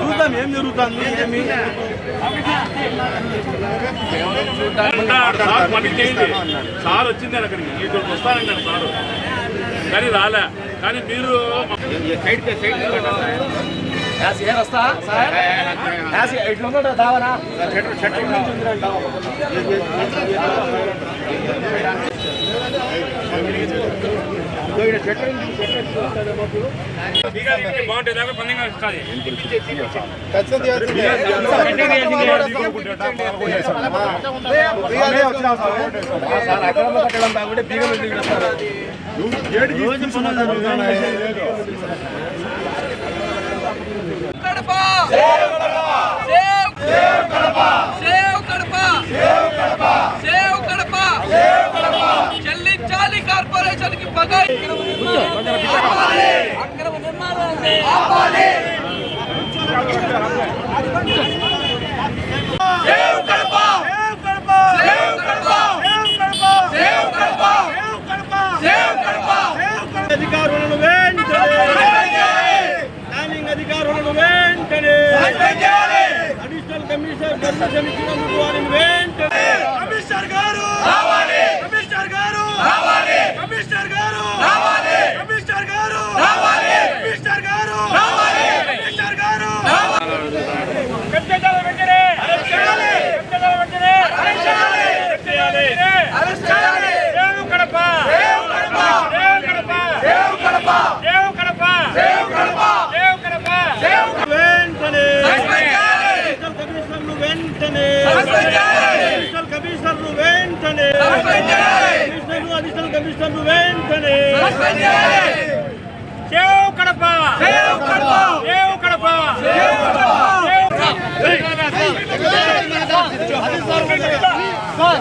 చూద్దాం ఏం జరుగుతుంది సార్ వచ్చింది అక్కడికి ఇక్కడ వస్తానండి సార్ కానీ రాలే కానీ మీరు సైడ్ సైడ్ యాసి ఏ వస్తా సార్ యాసి ఇట్లా ఉందా దావనా బీగం చెల్లించాలి కార్పొరేషన్ కి పగై అక్రమ నిర్మాణాలు अधिकार వెంటనే అడిషనల్ కమిషనర్ కమిషన్ అడిషనల్ కమిషనర్లు వెంటనే కమిషనర్లు అడిషనల్ కమిషనర్లు వెంటనే save Kadapa save Kadapa save sir.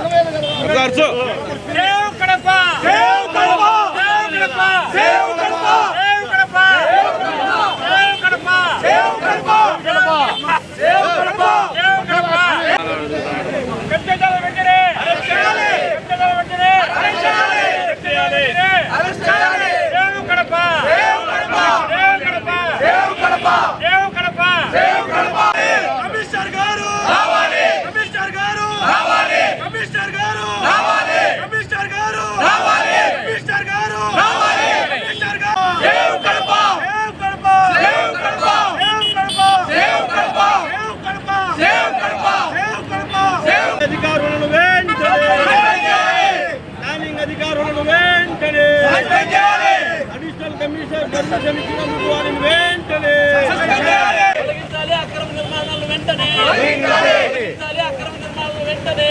అక్రమ నిర్మాణాలు వెంటనే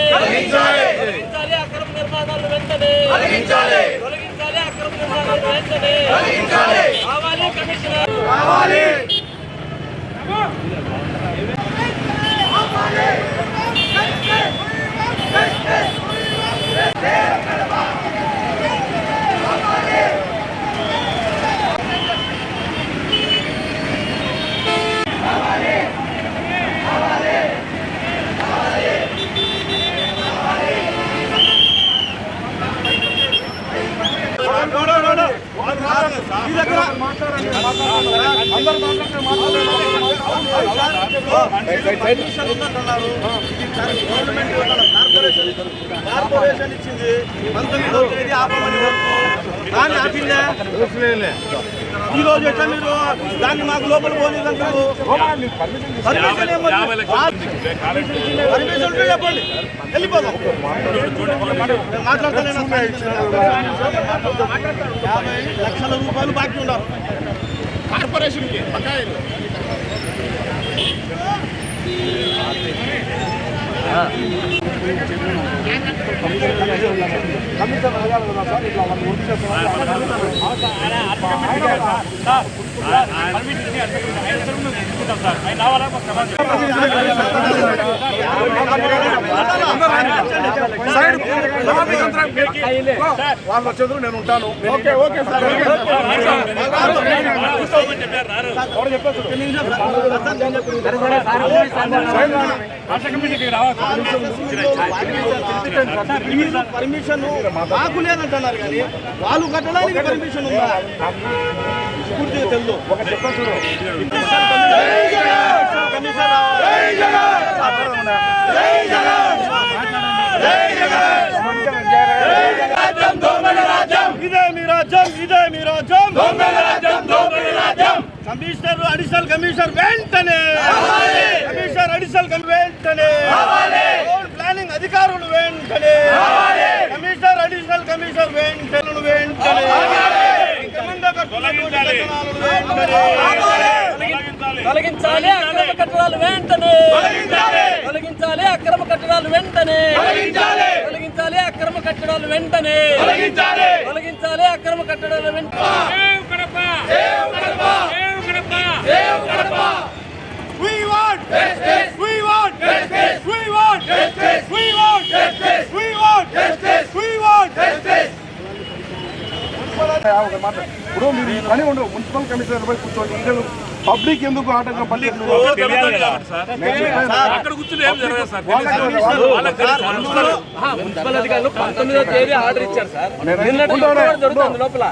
అక్రమ నిర్మాణాలు వెంటనే తొలగించాలి అక్రమ నిర్మాణాలు వెంటనే కావాలి కమిషనర్ Yeah! యాభై లక్షల రూపాయలు బాకీ ఉన్నారు కార్పొరేషన్కి బకాయిలు కమిషన్ అడగాలి కదా సార్ ఇట్లా వాళ్ళు ఒడిచేస్తున్నారు ఒట్టి సైడ్ వాళ్ళు వచ్చేందుకు నేను ఉంటాను ఓకే ఓకే సార్ పర్మిషన్ మాకు లేదంటున్నారు కానీ వాళ్ళు కట్టడానికి పర్మిషన్ ఉందా పూర్తిగా ఒక చెప్పాను కమిషనర్ అడిషనల్ కమిషనర్ వెంటనే. కమిషనర్ అడిషనల్ వెంటనే ప్లానింగ్ అధికారులు వెంటనే. కమిషనర్ అడిషనల్ కమిషనర్ వెంటను వెంటనే. వెంటనే. తొలగించాలి అక్రమ కట్టడాలు వెంటనే. తొలగించాలి. అక్రమ కట్టడాలు వెంటనే. తొలగించాలి. అక్రమ కట్టడాలు వెంటనే. తొలగించాలి. అక్రమ కట్టడాలు వెంటనే. ఇప్పుడు మీరు పని ఉండవు మున్సిపల్ కమిషనర్ పోయి కూర్చోండి. ఈడలు పబ్లిక్ ఎందుకు ఆటంకం. మున్సిపల్ అధికారులు పంతొమ్మిదో తేదీ ఆర్డర్ ఇచ్చారు సార్. జరుగుతుంది లోపల.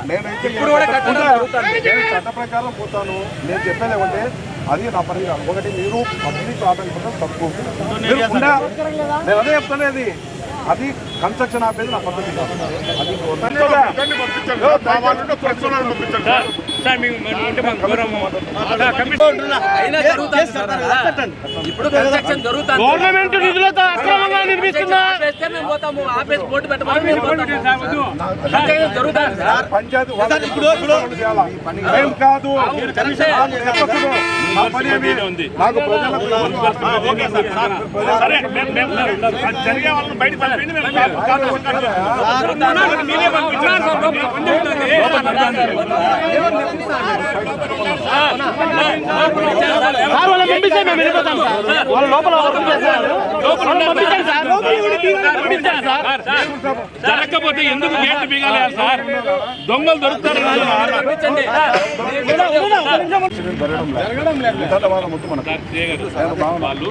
ఇప్పుడు కూడా చట్ట ప్రకారం పోతాను. నేను చెప్పేది ఏమంటే అది నా పరిహారం ఒకటి మీరు పబ్లిక్ ఆటంకం తప్పు. ఉండా నేను అదే చెప్తానేది అది. కన్స్ట్రక్షన్ ఆపేది నా పద్ధతి కాదు. అది గవర్నమెంట్ నిధులతో అక్రమంగా నిర్మిస్తున్నా జరిగే వాళ్ళని బయట పంపించండి సార్ వాళ్ళని పంపించండి మేము వెళ్ళిపోతాం సార్ వాళ్ళ లోపల జరగకపోతే ఎందుకు గేట్ బిగాలి సార్ దొంగలు దొరుకుతారు వాళ్ళు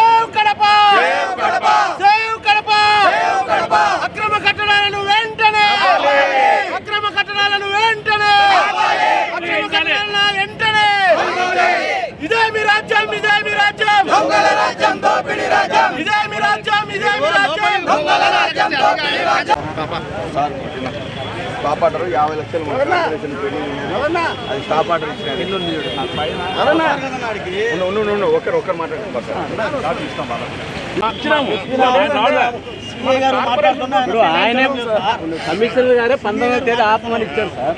వెంటనే! ఇదే మీ రాజ్యం ఇదే మీ రాజ్యం! దొంగల రాజ్యం దోపిడీ రాజ్యం! ఇదే మీ రాజ్యం ఇదే మీ రాజ్యం! దొంగల రాజ్యం దోపిడీ రాజ్యం! స్టాప్ ఆర్డర్ యాభై లక్షలు. అది స్టాప్ ఆర్డర్ ఇచ్చిన. ఒకరు ఒకరు. ఇప్పుడు ఆయనే కమిషనర్ గారే పంతొమ్మిది తేదీ ఆపమని ఇచ్చారు సార్.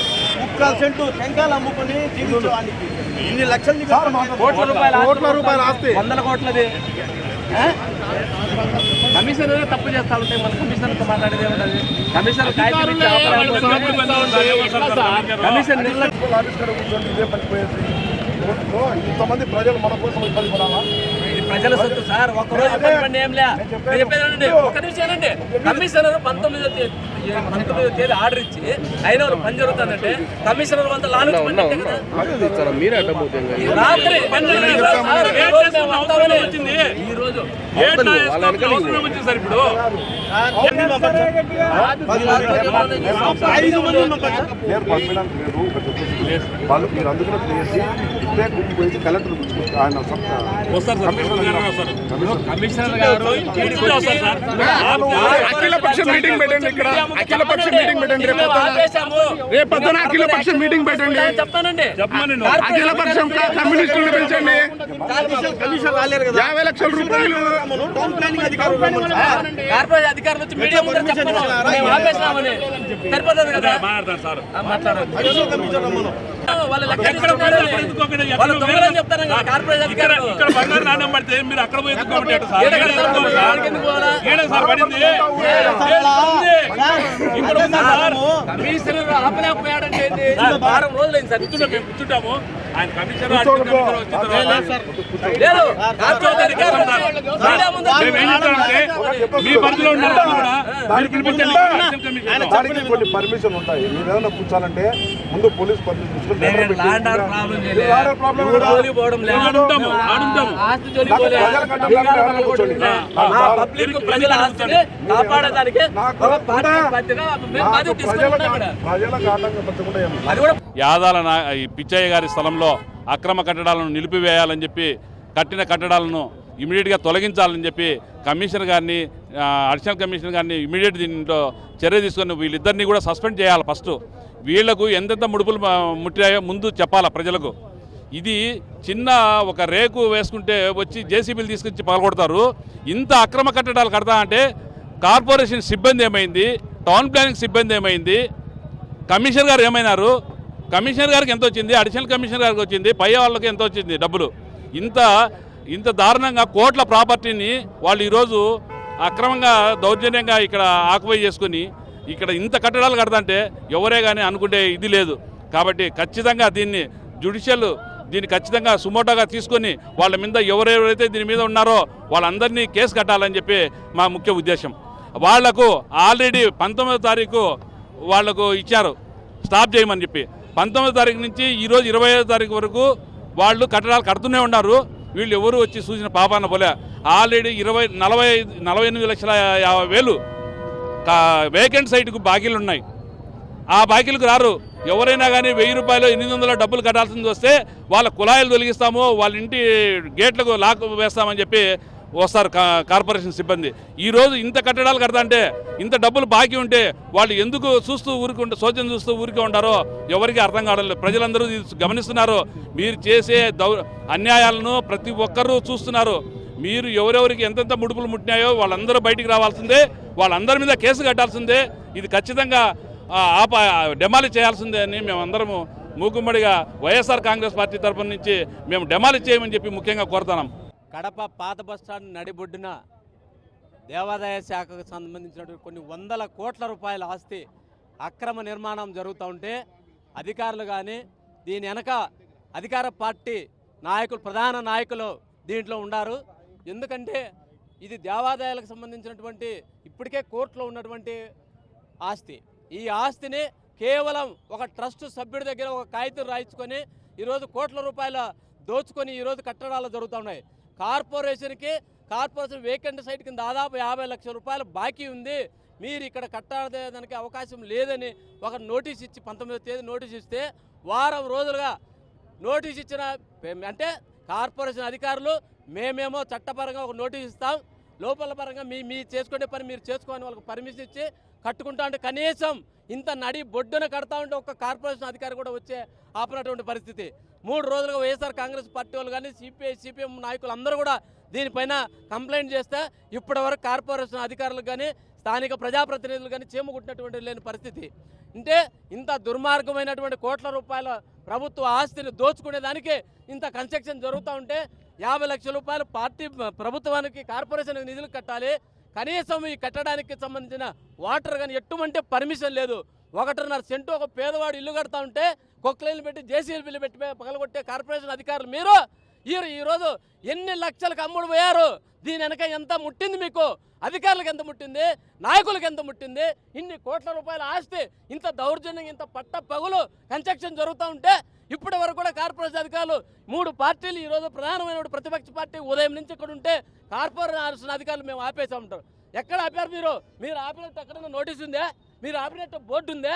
సెంటు టెంకాయలు అమ్ముకుని జీవించడానికి ఇన్ని లక్షలు కోట్ల రూపాయల కోట్ల రూపాయల ఆస్తి. వందల కోట్లది. కమిషనర్ తప్పు చేస్తా మన కమిషనర్తో మాట్లాడేది ఏముంటది కమిషనర్ కమిషన్ ఇదే కోర్టులో ఇంతమంది ప్రజలు మన కోసం ఇబ్బంది పడాలా? ప్రజల సొత్తు. సార్ ఒక్కరోజు ఇబ్బంది ఏంలే నేను చెప్పేదండి ఒక నిమిషం అండి కమిషనర్ పంతొమ్మిదో తేదీ పంతొమ్మిదో తేదీ ఆర్డర్ ఇచ్చి అయిన పని జరుగుతుందంటే కమిషనర్ కొంత రాత్రి ఈ రోజు సార్ ఇప్పుడు? మీరు అందుకున్నట్టు కలెక్టర్ ఆయన గారు అఖిల మీటింగ్ పెట్టండి ఇక్కడ అఖిల పక్ష మీటింగ్ పెట్టండి రేపు పొద్దున అఖిల మీటింగ్ పెట్టండి చెప్తానండి చెప్పమని పక్షం కమ్యూనిస్టులను పిలిచండి కమిషన్ యాభై లక్షల రూపాయలు అధికారులు వచ్చి మీడియా ముందర సరిపోతుంది కదా మాట్లాడతాను సార్ వాళ్ళు ఎక్కడ చెప్తారు కార్పొరేట్ అధికారులు ఇక్కడ బంగారు నాణ్యం పడితే మీరు అక్కడ పోయి కమిషనర్ ఆపలేకపోయాడంటే? వారం రోజులైంది సార్ మేము కూర్చుంటాము. ఆయన కమిషనర్ మీ పరిధిలో కొన్ని పర్మిషన్ ఉంటాయి. మీరు ఏదైనా కూర్చోాలంటే ముందు పోలీస్ పర్మిషన్ తీసుకుని ప్రాబ్లం ఆడుంటాము పబ్లిక్ ప్రజల ఆస్తిని కాపాడడానికి యాదాల నా- ఈ పిచ్చయ్య గారి స్థలంలో అక్రమ కట్టడాలను నిలిపివేయాలని చెప్పి కట్టిన కట్టడాలను ఇమీడియట్గా తొలగించాలని చెప్పి కమిషనర్ గారిని అడిషనల్ కమిషనర్ గారిని ఇమీడియట్ దీంట్లో చర్య తీసుకొని వీళ్ళిద్దరిని కూడా సస్పెండ్ చేయాలి ఫస్ట్. వీళ్ళకు ఎంతెంత ముడుపులు ముట్టాయో ముందు చెప్పాలి ప్రజలకు? ఇది చిన్న ఒక రేకు వేసుకుంటే వచ్చి జేసీబీలు తీసుకొచ్చి పగలగొడతారు. ఇంత అక్రమ కట్టడాలు కడతా అంటే కార్పొరేషన్ సిబ్బంది ఏమైంది? టౌన్ ప్లానింగ్ సిబ్బంది ఏమైంది? కమిషనర్ గారు ఏమైనారు? కమిషనర్ గారికి ఎంత వచ్చింది? అడిషనల్ కమిషనర్ గారికి వచ్చింది? పై వాళ్ళకి ఎంత వచ్చింది డబ్బులు? ఇంత ఇంత దారుణంగా కోట్ల ప్రాపర్టీని వాళ్ళు ఈరోజు అక్రమంగా దౌర్జన్యంగా ఇక్కడ ఆకుపై చేసుకుని ఇక్కడ ఇంత కట్టడాలు కడతాంటే ఎవరే కానీ అనుకుంటే ఇది లేదు. కాబట్టి ఖచ్చితంగా దీన్ని జుడిషియల్ దీన్ని ఖచ్చితంగా సుమోటోగా తీసుకొని వాళ్ళ మీద ఎవరెవరైతే దీని మీద ఉన్నారో వాళ్ళందరినీ కేసు కట్టాలని చెప్పి మా ముఖ్య ఉద్దేశం. వాళ్ళకు ఆల్రెడీ పంతొమ్మిదో తారీఖు వాళ్ళకు ఇచ్చారు. స్టాప్ చేయమని చెప్పి. పంతొమ్మిదో తారీఖు నుంచి ఈరోజు ఇరవై ఐదో తారీఖు వరకు వాళ్ళు కట్టడాలు కడుతూనే ఉన్నారు. వీళ్ళు ఎవరు వచ్చి చూసిన పాపాన పోలే. ఆల్రెడీ ఇరవై నలభై ఐదు- నలభై ఎనిమిది లక్షల యాభై వేలు వేకెంట్ సైట్కు బాకీలు ఉన్నాయి ఆ బాకీలకు రారు. ఎవరైనా కానీ వెయ్యి రూపాయలు ఎనిమిది వందల డబ్బులు కట్టాల్సింది వస్తే వాళ్ళ కుళాయిలు తొలగిస్తాము వాళ్ళ ఇంటి గేట్లకు లాక్ వేస్తామని చెప్పి వస్తారు కా- కార్పొరేషన్ సిబ్బంది. ఈ రోజు ఇంత కట్టడాలు కడతాంటే ఇంత డబ్బులు బాకీ ఉంటే వాళ్ళు ఎందుకు చూస్తూ ఊరుకుంటే సోచన చూస్తూ ఊరికే ఉంటారో ఎవరికి అర్థం కావడం లేదు. ప్రజలందరూ ఇది గమనిస్తున్నారు. మీరు చేసే దౌ అన్యాయాలను ప్రతి ఒక్కరూ చూస్తున్నారు. మీరు ఎవరెవరికి ఎంతెంత ముడుపులు ముట్టినాయో వాళ్ళందరూ బయటికి రావాల్సిందే వాళ్ళందరి మీద కేసు కట్టాల్సిందే. ఇది ఖచ్చితంగా ఆప డెమాలి చేయాల్సిందే అని మేమందరము మూకుమ్మడిగా వైఎస్ఆర్ కాంగ్రెస్ పార్టీ తరఫున నుంచి మేము డెమాలి చేయమని చెప్పి ముఖ్యంగా కోరుతున్నాం. కడప పాత బస్టాండ్ నడిబొడ్డున దేవాదాయ శాఖకు సంబంధించినటువంటి కొన్ని వందల కోట్ల రూపాయల ఆస్తి అక్రమ నిర్మాణం జరుగుతూ ఉంటే అధికారులు కానీ దీని వెనక అధికార పార్టీ నాయకులు ప్రధాన నాయకులు దీంట్లో ఉన్నారు ఎందుకంటే ఇది దేవాదాయాలకు సంబంధించినటువంటి ఇప్పటికే కోర్టులో ఉన్నటువంటి ఆస్తి. ఈ ఆస్తిని కేవలం ఒక ట్రస్ట్ సభ్యుడి దగ్గర ఒక కాగితం రాయించుకొని ఈరోజు కోట్ల రూపాయల దోచుకొని ఈరోజు కట్టడాలు జరుగుతున్నాయి కార్పొరేషన్కి కార్పొరేషన్ వేకెంట్ సైట్ కింద దాదాపు యాభై లక్షల రూపాయలు బాకీ ఉంది. మీరు ఇక్కడ కట్టడానికి అవకాశం లేదని ఒక నోటీస్ ఇచ్చి పంతొమ్మిదో తేదీ నోటీస్ ఇస్తే వారం రోజులుగా నోటీస్ ఇచ్చిన అంటే కార్పొరేషన్ అధికారులు మేమేమో చట్టపరంగా ఒక నోటీస్ ఇస్తాం. లోపల పరంగా మీ మీ చేసుకునే పని మీరు చేసుకోని వాళ్ళకి పర్మిషన్ ఇచ్చి కట్టుకుంటా అంటే కనీసం ఇంత నడి బొడ్డున కడతా ఉంటే ఒక కార్పొరేషన్ అధికారి కూడా వచ్చే ఆపినటువంటి పరిస్థితి. మూడు రోజులుగా వైఎస్ఆర్ కాంగ్రెస్ పార్టీ వాళ్ళు కానీ సిపిఐ సిపిఎం నాయకులు అందరూ కూడా దీనిపైన కంప్లైంట్ చేస్తే ఇప్పటి వరకు కార్పొరేషన్ అధికారులకు కానీ స్థానిక ప్రజాప్రతినిధులు కానీ చేమగుట్టినటువంటి లేని పరిస్థితి. అంటే ఇంత దుర్మార్గమైనటువంటి కోట్ల రూపాయల ప్రభుత్వ ఆస్తిని దోచుకునే దానికి ఇంత కన్స్ట్రక్షన్ జరుగుతూ ఉంటే యాభై లక్షల రూపాయలు పార్టీ ప్రభుత్వానికి కార్పొరేషన్కి నిధులు కట్టాలి. కనీసం ఈ కట్టడానికి సంబంధించిన వాటర్ కానీ ఎటువంటి పర్మిషన్ లేదు. ఒకటిన్నర సెంటు ఒక పేదవాడు ఇల్లు కడతా ఉంటే కొక్లైన్లు పెట్టి జేసీబీలు పెట్టి పగలగొట్టే కార్పొరేషన్ అధికారులు మీరు. ఈ ఈరోజు ఎన్ని లక్షలకు అమ్ముడు పోయారు? దీని వెనక ఎంత ముట్టింది మీకు? అధికారులకు ఎంత ముట్టింది? నాయకులకు ఎంత ముట్టింది? ఇన్ని కోట్ల రూపాయల ఆస్తి ఇంత దౌర్జన్యం ఇంత పట్ట పగులు కన్స్ట్రక్షన్ జరుగుతూ ఉంటే ఇప్పటి వరకు కూడా కార్పొరేషన్ అధికారులు మూడు పార్టీలు ఈరోజు ప్రధానమైన ప్రతిపక్ష పార్టీ ఉదయం నుంచి ఇక్కడ ఉంటే కార్పొరేషన్ అధికారులు మేము ఆపేసా ఉంటారు. ఎక్కడ ఆపారు మీరు? మీరు ఆపినట్టు ఎక్కడైనా నోటీస్ ఉందా? మీరు ఆపినట్టు బోర్డు ఉందా?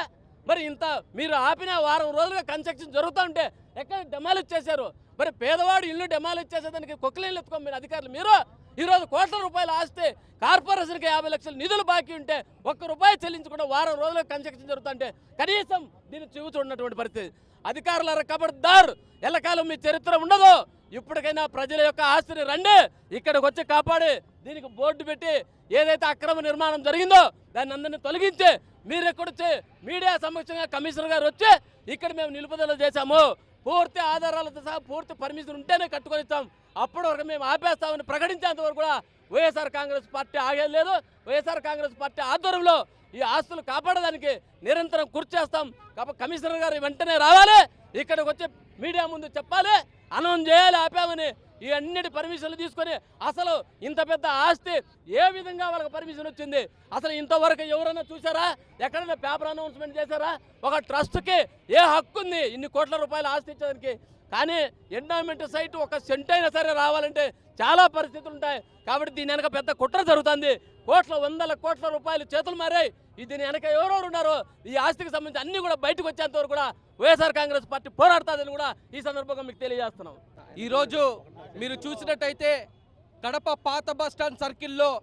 మరి ఇంత మీరు ఆపిన వారం రోజులుగా కన్స్ట్రక్షన్ జరుగుతూ ఉంటే ఎక్కడ డెమాలిజ్ చేశారు? మరి పేదవాడు ఇల్లు డెమాలిజ్ చేసేదానికి కొక్కలేళ్ళు ఎత్తుకో మీరు అధికారులు మీరు? ఈరోజు కోట్ల రూపాయలు ఆస్తే కార్పొరేషన్కి యాభై లక్షల నిధులు బాకీ ఉంటే ఒక్క రూపాయి చెల్లించకుండా వారం రోజులుగా కన్స్ట్రక్షన్ జరుగుతుంటే కనీసం దీన్ని చూపుతున్నటువంటి పరిస్థితి. అధికారుల కబడ్దార్. ఎల్లకాలం మీ చరిత్ర ఉండదు. ఇప్పటికైనా ప్రజల యొక్క ఆస్తిని రండి ఇక్కడికి వచ్చి కాపాడి దీనికి బోర్డు పెట్టి ఏదైతే అక్రమ నిర్మాణం జరిగిందో దాన్ని అందరినీ తొలగించి మీరు ఎక్కడొచ్చి మీడియా సమక్షంగా కమిషనర్ గారు వచ్చి ఇక్కడ మేము నిలుపుదల చేశాము. పూర్తి ఆధారాలతో సహా పూర్తి పర్మిషన్ ఉంటేనే కట్టుకొని ఇస్తాం. అప్పటి వరకు మేము ఆపేస్తామని ప్రకటించేంత వరకు కూడా వైఎస్ఆర్ కాంగ్రెస్ పార్టీ ఆగేది లేదు. వైఎస్ఆర్ కాంగ్రెస్ పార్టీ ఆధ్వర్యంలో ఈ ఆస్తులు కాపాడడానికి నిరంతరం కృషి చేస్తాం. కాబట్టి కమిషనర్ గారు వెంటనే రావాలి. ఇక్కడికి వచ్చి మీడియా ముందు చెప్పాలి. అనౌన్స్ చేయాలి ఆపామని ఈ అన్నిటి పర్మిషన్లు తీసుకొని అసలు ఇంత పెద్ద ఆస్తి ఏ విధంగా వాళ్ళకి పర్మిషన్ వచ్చింది? అసలు ఇంతవరకు ఎవరైనా చూసారా ఎక్కడైనా పేపర్ అనౌన్స్మెంట్ చేశారా? ఒక ట్రస్ట్కి ఏ హక్కు ఉంది? ఇన్ని కోట్ల రూపాయలు ఆస్తి ఇచ్చేదానికి? కానీ ఎండోమెంట్ సైట్ ఒక సెంట్ అయినా సరే రావాలంటే చాలా పరిస్థితులు ఉంటాయి. కాబట్టి దీని వెనక పెద్ద కుట్ర జరుగుతుంది. కోట్ల వందల కోట్ల రూపాయలు చేతులు మారాయి. దీని వెనక ఎవరెవరు ఉన్నారో ఈ ఆస్తికి సంబంధించి అన్ని కూడా బయటకు వచ్చేంత వరకు కూడా వైఎస్ఆర్ కాంగ్రెస్ పార్టీ పోరాడుతుందని కూడా ఈ సందర్భంగా మీకు తెలియజేస్తున్నాం. ఈరోజు మీరు చూసినట్టయితే కడప పాత బస్టాండ్ సర్కిల్లో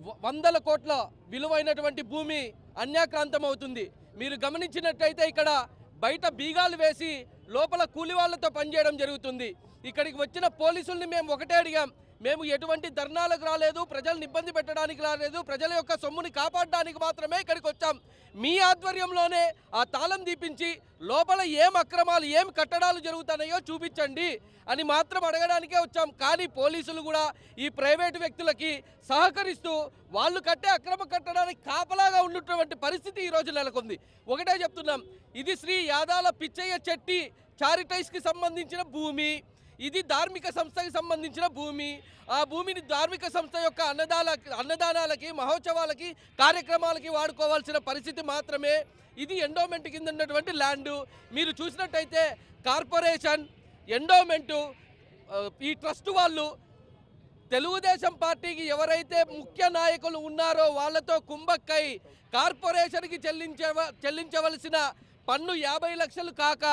వ- వందల కోట్ల విలువైనటువంటి భూమి అన్యాక్రాంతం అవుతుంది. మీరు గమనించినట్టయితే ఇక్కడ బయట బీగాలు వేసి లోపల కూలి వాళ్ళతో పనిచేయడం జరుగుతుంది. ఇక్కడికి వచ్చిన పోలీసుల్ని మేము ఒకటే అడిగాం. మేము ఎటువంటి ధర్నాలకు రాలేదు ప్రజల్ని ఇబ్బంది పెట్టడానికి రాలేదు ప్రజల యొక్క సొమ్ముని కాపాడడానికి మాత్రమే ఇక్కడికి వచ్చాం. మీ ఆధ్వర్యంలోనే ఆ తాళం దీపించి లోపల ఏం అక్రమాలు ఏం కట్టడాలు జరుగుతున్నాయో చూపించండి అని మాత్రం అడగడానికే వచ్చాం. కానీ పోలీసులు కూడా ఈ ప్రైవేటు వ్యక్తులకి సహకరిస్తూ వాళ్ళు కట్టే అక్రమ కట్టడానికి కాపలాగా ఉన్నటువంటి పరిస్థితి ఈరోజు నెలకొంది. ఒకటే చెప్తున్నాం ఇది శ్రీ యాదాల పిచ్చయ్య చెట్టి చారిటైస్కి సంబంధించిన భూమి. ఇది ధార్మిక సంస్థకి సంబంధించిన భూమి. ఆ భూమిని ధార్మిక సంస్థ యొక్క అన్నదాన అన్నదానాలకి మహోత్సవాలకి కార్యక్రమాలకి వాడుకోవాల్సిన పరిస్థితి మాత్రమే. ఇది ఎండోమెంట్ కింద ఉన్నటువంటి ల్యాండ్ మీరు చూసినట్టయితే కార్పొరేషన్ ఎండోమెంటు ఈ ట్రస్ట్ వాళ్ళు తెలుగుదేశం పార్టీకి ఎవరైతే ముఖ్య నాయకులు ఉన్నారో వాళ్ళతో కుంభక్కై కార్పొరేషన్కి చెల్లించవ చెల్లించవలసిన పన్ను యాభై లక్షలు కాక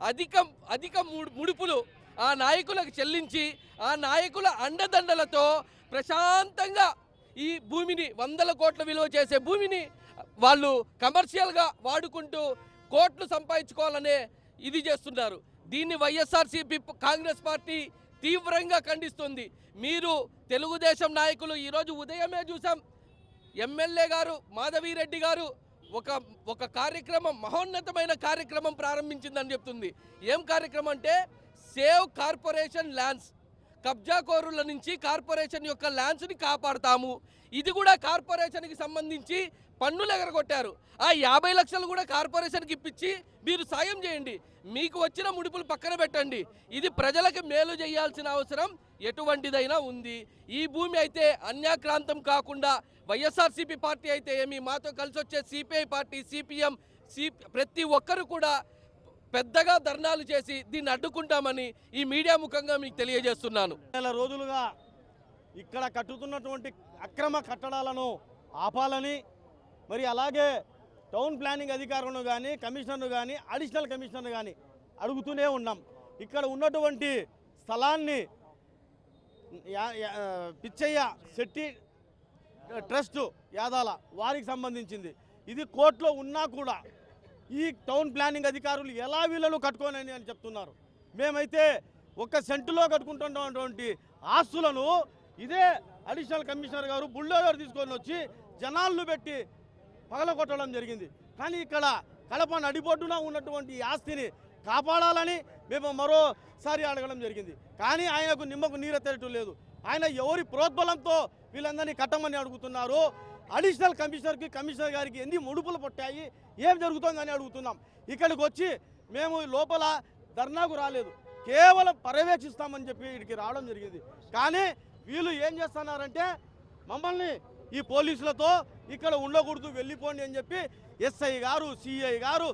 అధిక అధిక ముడు- ముడుపులు ఆ నాయకులకు చెల్లించి ఆ నాయకుల అండదండలతో ప్రశాంతంగా ఈ భూమిని వందల కోట్ల విలువ చేసే భూమిని వాళ్ళు కమర్షియల్గా వాడుకుంటూ కోట్లు సంపాదించుకోవాలనే ఇది చేస్తున్నారు. దీన్ని వైఎస్ఆర్సీపీ కాంగ్రెస్ పార్టీ తీవ్రంగా ఖండిస్తుంది. మీరు తెలుగుదేశం నాయకులు ఈరోజు ఉదయమే చూసాం. ఎమ్మెల్యే గారు మాధవీరెడ్డి గారు ఒక ఒక కార్యక్రమం మహోన్నతమైన కార్యక్రమం ప్రారంభించిందని చెప్తుంది. ఏం కార్యక్రమం అంటే సేవ్ కార్పొరేషన్ ల్యాండ్స్. కబ్జాకోరుల నుంచి కార్పొరేషన్ యొక్క ల్యాండ్స్ని కాపాడుతాము. ఇది కూడా కార్పొరేషన్కి సంబంధించి పన్నులు ఎగరగొట్టారు. ఆ యాభై లక్షలు కూడా కార్పొరేషన్కి ఇప్పించి మీరు సాయం చేయండి. మీకు వచ్చిన ముడుపులు పక్కన పెట్టండి. ఇది ప్రజలకు మేలు చేయాల్సిన అవసరం ఎటువంటిదైనా ఉంది. ఈ భూమి అయితే అన్యాక్రాంతం కాకుండా వైఎస్ఆర్సీపీ పార్టీ అయితే ఏమి మాతో కలిసి వచ్చే సిపిఐ పార్టీ సిపిఎం సి ప్రతి ఒక్కరు కూడా పెద్దగా ధర్నాలు చేసి దీన్ని అడ్డుకుంటామని ఈ మీడియా ముఖంగా మీకు తెలియజేస్తున్నాను. నెల రోజులుగా ఇక్కడ కట్టుతున్నటువంటి అక్రమ కట్టడాలను ఆపాలని మరి అలాగే టౌన్ ప్లానింగ్ అధికారులను కానీ కమిషనర్ను కానీ అడిషనల్ కమిషనర్ను కానీ అడుగుతూనే ఉన్నాం. ఇక్కడ ఉన్నటువంటి స్థలాన్ని పిచ్చయ్య శెట్టి ట్రస్ట్ యాదాల వారికి సంబంధించింది. ఇది కోర్టులో ఉన్నా కూడా ఈ టౌన్ ప్లానింగ్ అధికారులు ఎలా వీళ్ళను కట్టుకోనని అని చెప్తున్నారు. మేమైతే ఒక సెంటులో కట్టుకుంటున్నటువంటి ఆస్తులను ఇదే అడిషనల్ కమిషనర్ గారు బుల్డోజర్ తీసుకొని వచ్చి జనాలను పెట్టి పగలగొట్టడం జరిగింది. కానీ ఇక్కడ కడప నడిబొడ్డున ఉన్నటువంటి ఆస్తిని కాపాడాలని మేము మరోసారి అడగడం జరిగింది. కానీ ఆయనకు నిమ్మకు నీరెత్తేటట్టు లేదు. ఆయన ఎవరి ప్రోద్బలంతో వీళ్ళందరినీ కట్టమని అడుగుతున్నారు. అడిషనల్ కమిషనర్కి కమిషనర్ గారికి ఎన్ని ముడుపులు పట్టాయి ఏం జరుగుతుందని అడుగుతున్నాం. ఇక్కడికి వచ్చి మేము లోపల ధర్నాకు రాలేదు. కేవలం పర్యవేక్షిస్తామని చెప్పి ఇక్కడికి రావడం జరిగింది. కానీ వీళ్ళు ఏం చేస్తున్నారంటే మమ్మల్ని ఈ పోలీసులతో ఇక్కడ ఉండకూడదు వెళ్ళిపోండి అని చెప్పి ఎస్ఐ గారు సిఐ గారు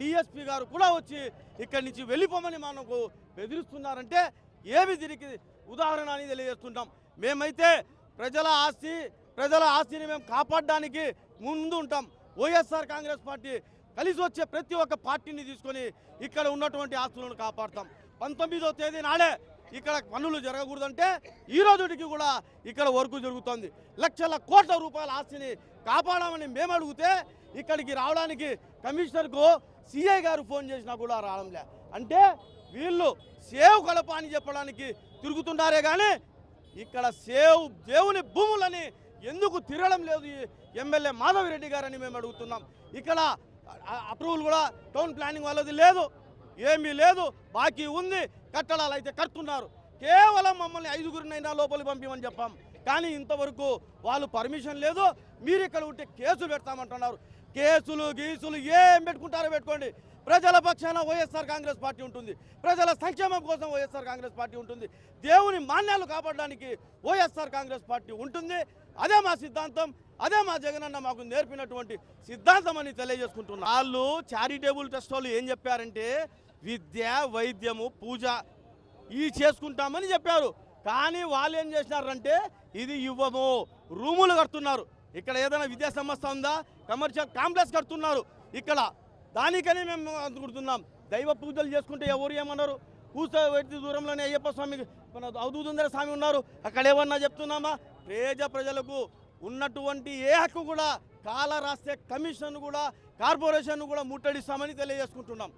డిఎస్పి గారు కూడా వచ్చి ఇక్కడి నుంచి వెళ్ళిపోమని మనకు బెదిరిస్తున్నారంటే ఏమి దీనికి ఉదాహరణ అని తెలియజేస్తుంటాం మేమైతే ప్రజల ఆస్తి ప్రజల ఆస్తిని మేము కాపాడడానికి ముందు ఉంటాం. వైఎస్ఆర్ కాంగ్రెస్ పార్టీ కలిసి వచ్చే ప్రతి ఒక్క పార్టీని తీసుకొని ఇక్కడ ఉన్నటువంటి ఆస్తులను కాపాడతాం. పంతొమ్మిదో తేదీ నాడే ఇక్కడ పనులు జరగకూడదంటే ఈ రోజుకి కూడా ఇక్కడ వర్క్ జరుగుతోంది. లక్షల కోట్ల రూపాయల ఆస్తిని కాపాడమని మేము అడిగితే ఇక్కడికి రావడానికి కమిషనర్కు సిఐ గారు ఫోన్ చేసినా కూడా రావడంలే. అంటే వీళ్ళు సేవ్ కడప అని చెప్పడానికి తిరుగుతున్నారే కానీ ఇక్కడ సేవ్ దేవుని భూములని ఎందుకు తిరగడం లేదు ఎమ్మెల్యే మాధవిరెడ్డి గారని మేము అడుగుతున్నాం. ఇక్కడ అప్రూవల్ కూడా టౌన్ ప్లానింగ్ వాళ్ళది లేదు ఏమీ లేదు బాకీ ఉంది కట్టడాలు అయితే కడుతున్నారు. కేవలం మమ్మల్ని ఐదుగురినైనా లోపలికి పంపించమని చెప్పాం. కానీ ఇంతవరకు వాళ్ళు పర్మిషన్ లేదు మీరు ఇక్కడ ఉంటే కేసులు పెడతామంటున్నారు. కేసులు గీసులు ఏం పెట్టుకుంటారో పెట్టుకోండి. ప్రజల పక్షాన వైఎస్ఆర్ కాంగ్రెస్ పార్టీ ఉంటుంది. ప్రజల సంక్షేమం కోసం వైఎస్ఆర్ కాంగ్రెస్ పార్టీ ఉంటుంది. దేవుని మాన్యాలు కాపాడడానికి వైఎస్ఆర్ కాంగ్రెస్ పార్టీ ఉంటుంది. అదే మా సిద్ధాంతం అదే మా జగనన్న మాకు నేర్పినటువంటి సిద్ధాంతం అని తెలియజేసుకుంటున్నాం. వాళ్ళు చారిటేబుల్ ట్రస్ట్ వాళ్ళు ఏం చెప్పారంటే విద్య వైద్యము పూజ ఈ చేసుకుంటామని చెప్పారు. కానీ వాళ్ళు ఏం చేసినారంటే ఇది ఇవ్వము రూములు కడుతున్నారు. ఇక్కడ ఏదైనా విద్యా సంస్థ ఉందా కమర్షియల్ కాంప్లెక్స్ కడుతున్నారు. ఇక్కడ దానికని మేము అనుకుంటున్నాం. దైవ పూజలు చేసుకుంటే ఎవరు ఏమన్నారు? కూస వ్యక్తి దూరంలోనే అయ్యప్ప స్వామి మన అవధూతుందర స్వామి ఉన్నారు. అక్కడ ఏమన్నా చెప్తున్నామా? పేద ప్రజలకు ఉన్నటువంటి ఏ హక్కు కూడా కాల రాస్తే కమిషన్ కూడా కార్పొరేషన్ కూడా ముట్టడిస్తామని తెలియజేసుకుంటున్నాం.